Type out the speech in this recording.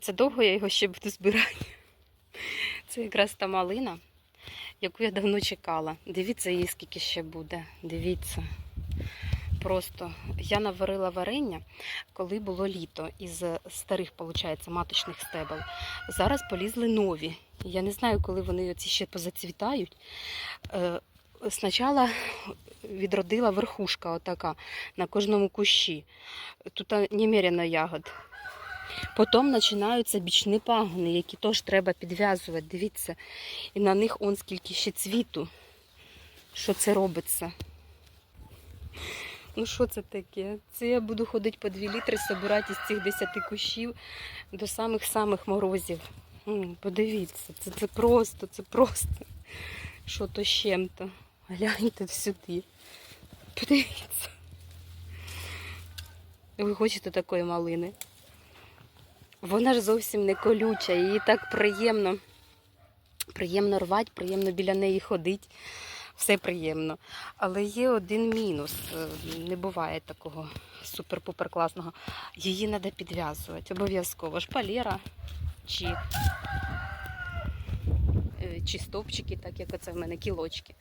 Це довго я його ще буду збирати. Це якраз та малина, яку я давно чекала. Дивіться її, скільки ще буде. Дивіться. Просто я наварила варення, коли було літо, із старих, виходить, маточних стебел. Зараз полізли нові. Я не знаю, коли вони оці ще позацвітають. Е, Спочатку відродила верхушка отака на кожному кущі. Тут немерено ягод. Потім починаються бічні пагони, які теж треба підв'язувати. Дивіться, і на них он скільки ще цвіту. Що це робиться? Ну що це таке? Це я буду ходити по 2 літри, збирати із цих 10 кущів до самих-самих морозів. Подивіться, це, це просто, це просто. Що то з чим-то. Гляньте сюди. Подивіться. Ви хочете такої малини? Вона ж зовсім не колюча, її так приємно, приємно рвати, приємно біля неї ходити. Все приємно. Але є один мінус. Е, Не буває такого супер-пупер класного. Її треба підв'язувати. Обов'язково. Шпалера чи, е, чи стовпчики, так як оце в мене кілочки.